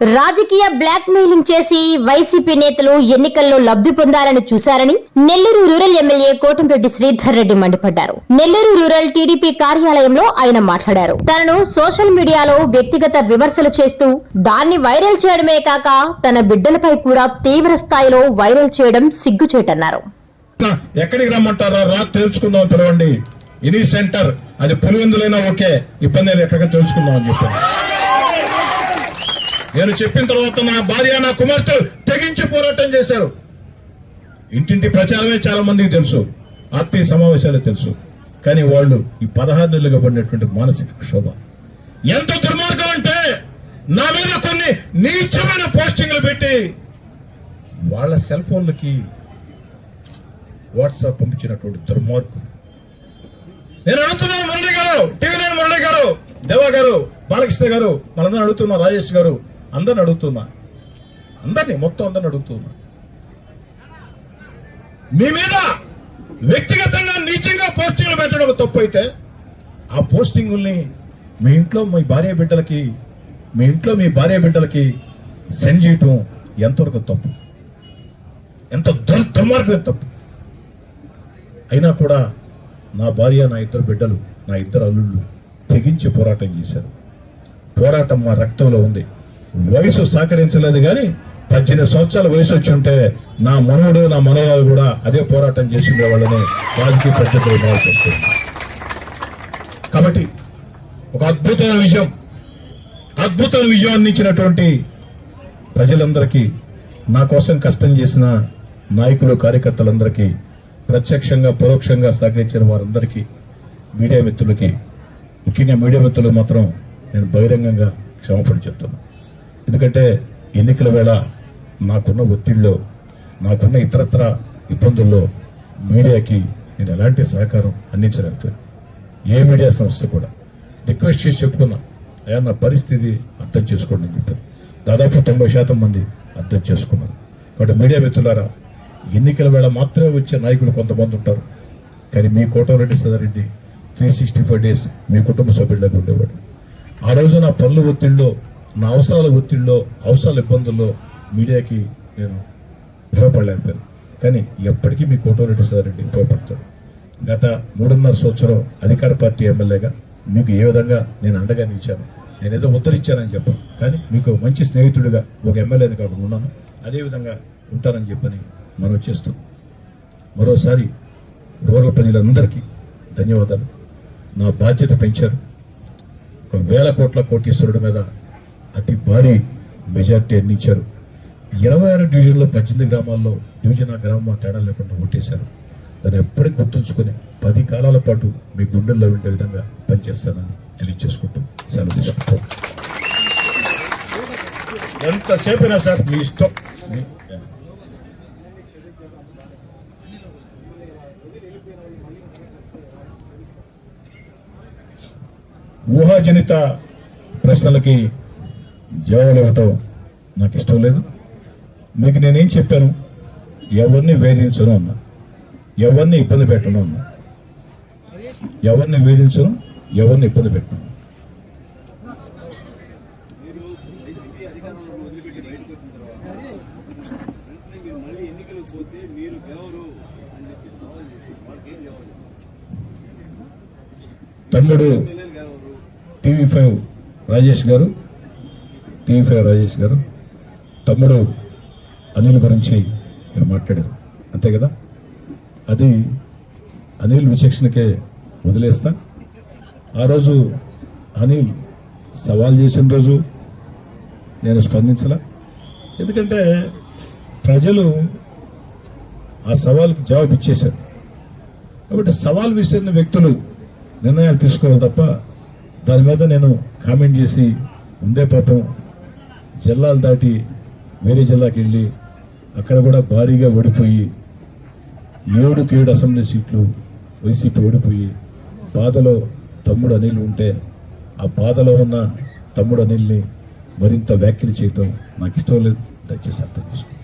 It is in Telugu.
రాజకీయ బ్లాక్ మెయిలింగ్ చేసి వైసీపీ నేతలు ఎన్నికల్లో లబ్ధి పొందాలని చూశారని నెల్లూరు రూరల్ ఎమ్మెల్యే కోటంరెడ్డి శ్రీధర్ రెడ్డి మండిపడ్డారు. నెల్లూరు రూరల్ టీడీపీ కార్యాలయంలో ఆయన మాట్లాడారు. తనను సోషల్ మీడియాలో వ్యక్తిగత విమర్శలు చేస్తూ దాన్ని వైరల్ చేయడమే కాక తన బిడ్డలపై కూడా తీవ్ర స్థాయిలో వైరల్ చేయడం సిగ్గుచేటన్నారు. ఎక్కడికి రమ్మంటారా? రా తెలుసుకుందాం పిలవండి ఇది సెంటర్ అది పులివెందులైనా ఓకే. ఇబ్బంది ఎక్కడికి తెలుసుకుందాం అని చెప్పారు. నేను చెప్పిన తర్వాత నా భార్య నా కుమార్తె తెగించి పోరాటం చేశారు. ఇంటింటి ప్రచారమే చాలా మందికి తెలుసు. ఆత్మీయ సమావేశాలు తెలుసు. కానీ వాళ్ళు ఈ పదహారు నెలలుగా పడినటువంటి మానసిక క్షోభ. ఎంత దుర్మార్గం అంటే నా మీద కొన్ని నీచమైన పోస్టింగ్లు పెట్టి వాళ్ళ సెల్ ఫోన్లకి వాట్సాప్ పంపించినటువంటి దుర్మార్గం నేను అడుగుతున్నాను మురళి గారు టీవీ నైన్ మురళి గారు దేవా గారు బాలకృష్ణ గారు మనందరిని అడుగుతున్నాం రాజేష్ గారు అందరిని అడుగుతున్నా. అందరినీ మొత్తం అందరిని అడుగుతున్నా. మీ మీద వ్యక్తిగతంగా నీచంగా పోస్టింగ్లు పెట్టడం తప్పు అయితే ఆ పోస్టింగుల్ని మీ ఇంట్లో మీ భార్య బిడ్డలకి మీ ఇంట్లో మీ భార్య బిడ్డలకి సెండ్ చేయటం ఎంతవరకు తప్పు? ఎంత దుర్ దుర్మార్గం తప్పు? అయినా కూడా నా భార్య నా ఇద్దరు బిడ్డలు నా ఇద్దరు అల్లుళ్ళు తెగించి పోరాటం చేశారు. పోరాటం మా రక్తంలో ఉంది. వయసు సహకరించలేదు కానీ పద్దెనిమిది సంవత్సరాల వయసు వచ్చి ఉంటే నా మనవుడు నా మనవరాలు కూడా అదే పోరాటం చేసి వాళ్ళని రాజకీయ ప్రత్యేకత ఇవ్వాల్సి వస్తుంది కాబట్టి ఒక అద్భుతమైన విజయం అద్భుతమైన విజయం అందించినటువంటి ప్రజలందరికీ నా కోసం కష్టం చేసిన నాయకులు కార్యకర్తలందరికీ ప్రత్యక్షంగా పరోక్షంగా సహకరించిన వారందరికీ మీడియా మిత్రులకి ముఖ్యంగా మీడియా మిత్రులకు మాత్రం నేను బహిరంగంగా క్షమాపణ చెప్తున్నాను. ఎందుకంటే ఎన్నికల వేళ నాకున్న ఒత్తిడిలో నాకున్న ఇతరత్ర ఇబ్బందుల్లో మీడియాకి నేను ఎలాంటి సహకారం అందించలేకపోయాను ఏ మీడియా సంస్థ కూడా. రిక్వెస్ట్ చేసి చెప్పుకున్నా అయ్యా నా పరిస్థితి అర్థం చేసుకోండి అని చెప్పారు. దాదాపు తొంభై శాతం మంది అర్థం చేసుకున్నారు. కాబట్టి మీడియా మిత్రులారా ఎన్నికల వేళ మాత్రమే వచ్చే నాయకులు కొంతమంది ఉంటారు. కానీ మీ కోటరెడ్డి సదారెడ్డి త్రీ సిక్స్టీ ఫైవ్ డేస్ మీ కుటుంబ సభ్యులకు ఉండేవాడు. ఆ రోజు నా పనుల ఒత్తిడిలో నా అవసరాల ఒత్తిడిలో అవసరాల ఇబ్బందుల్లో మీడియాకి నేను ఉపయోగపడలేకపోయాను కానీ ఎప్పటికీ మీ కోటరెడ్డి సదారెడ్డి ఉపయోగపడతాడు గత మూడున్నర సంవత్సరం అధికార పార్టీ ఎమ్మెల్యేగా మీకు ఏ విధంగా నేను అండగా నిలిచాను? నేను ఏదో ఉత్తరిచ్చానని చెప్పాను. కానీ మీకు మంచి స్నేహితుడిగా ఒక ఎమ్మెల్యేని కాకుండా ఉన్నాను. అదేవిధంగా ఉంటానని చెప్పని మనం చేస్తూ మరోసారి రూరల్ ప్రజలందరికీ ధన్యవాదాలు. నా బాధ్యత పెంచారు. ఒక వేల కోట్ల కోటీశ్వరుడి మీద అతి భారీ మెజార్టీ అందించారు. ఇరవై ఆరు డివిజన్లో పద్దెనిమిది గ్రామాల్లో డివిజన్ ఆ గ్రామం తేడా లేకుండా ఓటేశారు దాన్ని ఎప్పటికీ గుర్తుంచుకొని పది కాలాల పాటు మీ గుండెల్లో ఉండే విధంగా పనిచేస్తానని తెలియజేసుకుంటూ సెలవు తీసుకుంటాం ఎంతసేపైనా సార్ మీ ఇష్టం. ఊహాజనిత ప్రశ్నలకి జవాబులు ఇవ్వటం నాకు ఇష్టం లేదు. మీకు నేనేం చెప్పాను? ఎవరిని వేధించను అన్నా. ఎవరిని ఇబ్బంది పెట్టను అన్నా. ఎవరిని వేధించను? ఎవరిని ఇబ్బంది పెట్టను. తమ్ముడు టీవీ ఫైవ్ రాజేష్ గారు టీవీ ఫైవ్ రాజేష్ గారు తమ్ముడు అనిల్ గురించి మీరు మాట్లాడారు. అంతే కదా? అది అనిల్ విచక్షణకే వదిలేస్తా. ఆ రోజు అనిల్ సవాల్ చేసిన రోజు నేను స్పందించలా. ఎందుకంటే ప్రజలు ఆ సవాల్కి జవాబు ఇచ్చేశారు. కాబట్టి సవాల్ విసిరిన వ్యక్తులు నిర్ణయాలు తీసుకోవాలి తప్ప దాని మీద నేను కామెంట్ చేసి ఉందే పాపం జిల్లాలు దాటి వేరే జిల్లాకి వెళ్ళి అక్కడ కూడా భారీగా ఓడిపోయి ఏడుకి ఏడు అసెంబ్లీ సీట్లు వైసీపీ ఓడిపోయి బాధలో తమ్ముడు అనిల్ ఉంటే ఆ బాధలో ఉన్న తమ్ముడు అనిల్ని మరింత వ్యాఖ్యలు చేయటం నాకు ఇష్టం లేదు. దయచేసి అర్థం చేసుకోండి.